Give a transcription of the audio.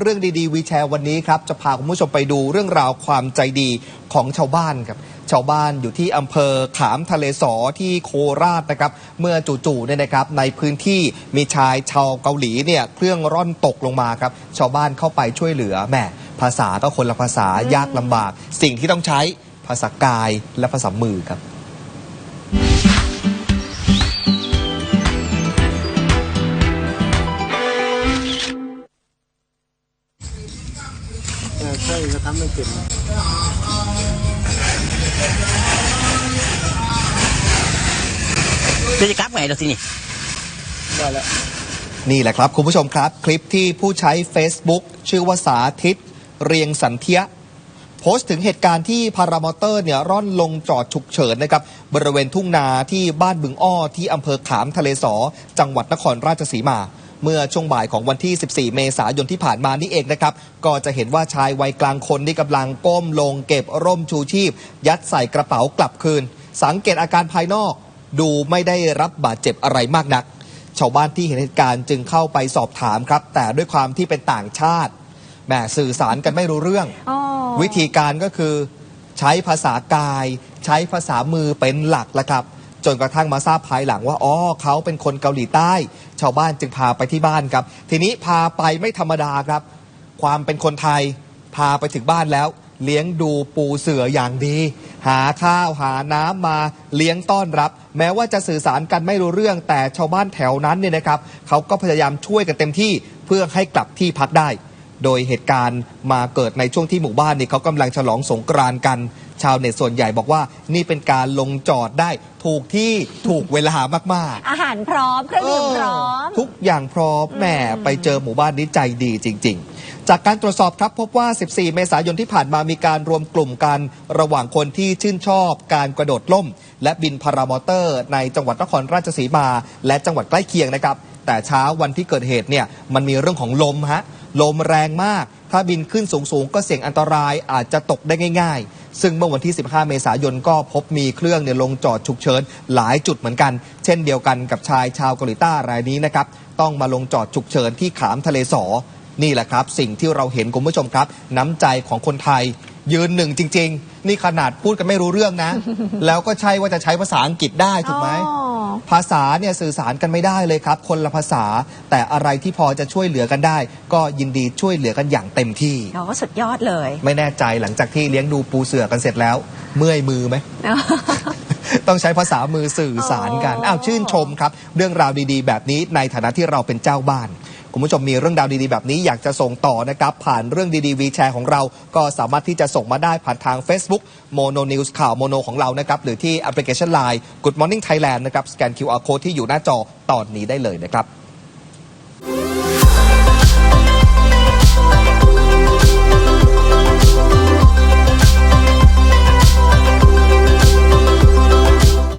เรื่องดีๆวีแชร์วันนี้ครับ จะพาคุณผู้ชมไปดูเรื่องราวความใจดีของชาวบ้านครับ ชาวบ้านอยู่ที่อำเภอขามทะเลสอที่โคราชนะครับ เมื่อจู่ๆเนี่ยนะครับ ในพื้นที่มีชายชาวเกาหลีเนี่ยเครื่องร่อนตกลงมาครับ ชาวบ้านเข้าไปช่วยเหลือแหมภาษาก็คนละภาษายากลำบาก สิ่งที่ต้องใช้ภาษากายและภาษามือครับ เออใช่เขาทำไม่เป็นเดี๋ยวจะกลับไงเราสินี่ได้แล้ว นี่แหละครับ คุณผู้ชมครับ คลิปที่ผู้ใช้ Facebook ชื่อว่าสาธิต เรียงสันเทียโพสต์ถึงเหตุการณ์ที่พารามอเตอร์เนี่ยร่อนลงจอดฉุกเฉินนะครับบริเวณทุ่งนาที่บ้านบึงอ้อที่อำเภอขามทะเลสอ จังหวัดนครราชสีมา เมื่อช่วงบ่ายของวันที่ 14 เมษายนที่ผ่านมานี่เองนะครับ ก็จะเห็นว่าชายวัยกลางคนที่กำลังก้มลงเก็บร่มชูชีพ ยัดใส่กระเป๋ากลับคืน สังเกตอาการภายนอก ดูไม่ได้รับบาดเจ็บอะไรมากนัก ชาวบ้านที่เห็นเหตุการณ์จึงเข้าไปสอบถามครับ แต่ด้วยความที่เป็นต่างชาติแหมสื่อสารกันไม่รู้เรื่องอ๋อวิธีการก็คือ ใช้ภาษากาย ใช้ภาษามือเป็นหลักละครับ จนกระทั่งมาทราบภายหลังว่าอ๋อเขาเป็นคนเกาหลีใต้ ชาวบ้านจึงพาไปที่บ้านครับ ทีนี้พาไปไม่ธรรมดาครับ ความเป็นคนไทยพาไปถึงบ้านแล้ว เลี้ยงดูปูเสืออย่างดี หาข้าวหาน้ำมาเลี้ยงต้อนรับ แม้ว่าจะสื่อสารกันไม่รู้เรื่องแต่ชาวบ้านแถวนั้นเนี่ยนะครับเขาก็พยายามช่วยกันเต็มที่เพื่อให้กลับที่พักได้ โดยเหตุการณ์มาเกิดในช่วงที่หมู่บ้านนี่เขากำลังฉลองสงกรานต์กัน ชาวเน็ตส่วนใหญ่บอกว่านี่เป็นการลงจอดได้ถูกที่ถูกเวลามากๆอาหารพร้อมเครื่องดื่มพร้อมทุกอย่างพร้อมแหมไปเจอหมู่บ้านนี้ใจดีจริง ๆ จากการตรวจสอบครับพบว่า 14 เมษายนที่ผ่านมามีการรวมกลุ่มกันระหว่างคนที่ชื่นชอบการกระโดดล่ม และบินพารามอเตอร์ ในจังหวัดนครราชสีมา และจังหวัดใกล้เคียงนะครับ แต่เช้าวันที่เกิดเหตุเนี่ยมันมีเรื่องของลมฮะลมแรงมาก ถ้าบินขึ้นสูงๆก็เสี่ยงอันตรายอาจจะตกได้ง่าย ๆ ซึ่งเมื่อวันที่ 15 เมษายนก็พบมีเครื่องเนี่ยลงจอดฉุกเฉินหลายจุดเหมือนกัน เช่นเดียวกันกับชายชาวเกาหลีใต้รายนี้นะครับ ต้องมาลงจอดฉุกเฉินที่ขามทะเลสอ นี่แหละครับ สิ่งที่เราเห็นคุณผู้ชมครับ น้ำใจของคนไทย ยืนหนึ่งจริง ๆ นี่ขนาดพูดกันไม่รู้เรื่องนะ แล้วก็ใช่ว่าจะใช้ภาษาอังกฤษได้ถูกไหม อ๋อ ภาษาเนี่ยสื่อสารกันไม่ได้เลยครับ คนละภาษาแต่อะไรที่พอจะช่วยเหลือกันได้ ก็ยินดีช่วยเหลือกันอย่างเต็มที่ เราก็สุดยอดเลย ไม่แน่ใจหลังจากที่เลี้ยงดูปูเสือกันเสร็จแล้ว เมื่อยมือไหม ต้องใช้ภาษามือสื่อสารกันอ๋ออ้อ้าวชื่นชมครับ เรื่องราวดีๆ แบบนี้ในฐานะที่เราเป็นเจ้าบ้าน คุณผู้ชมมีเรื่องราวดีๆแบบนี้อยากจะส่งต่อนะครับ ผ่านเรื่องดีๆวีแชร์ของเรา ก็สามารถที่จะส่งมาได้ผ่านทาง Facebook Mono News ข่าวโมโนของเรานะครับ หรือที่แอปพลิเคชัน Line Good Morning Thailand นะครับ สแกน QR Code ที่อยู่หน้าจอตอนนี้ได้เลยนะครับ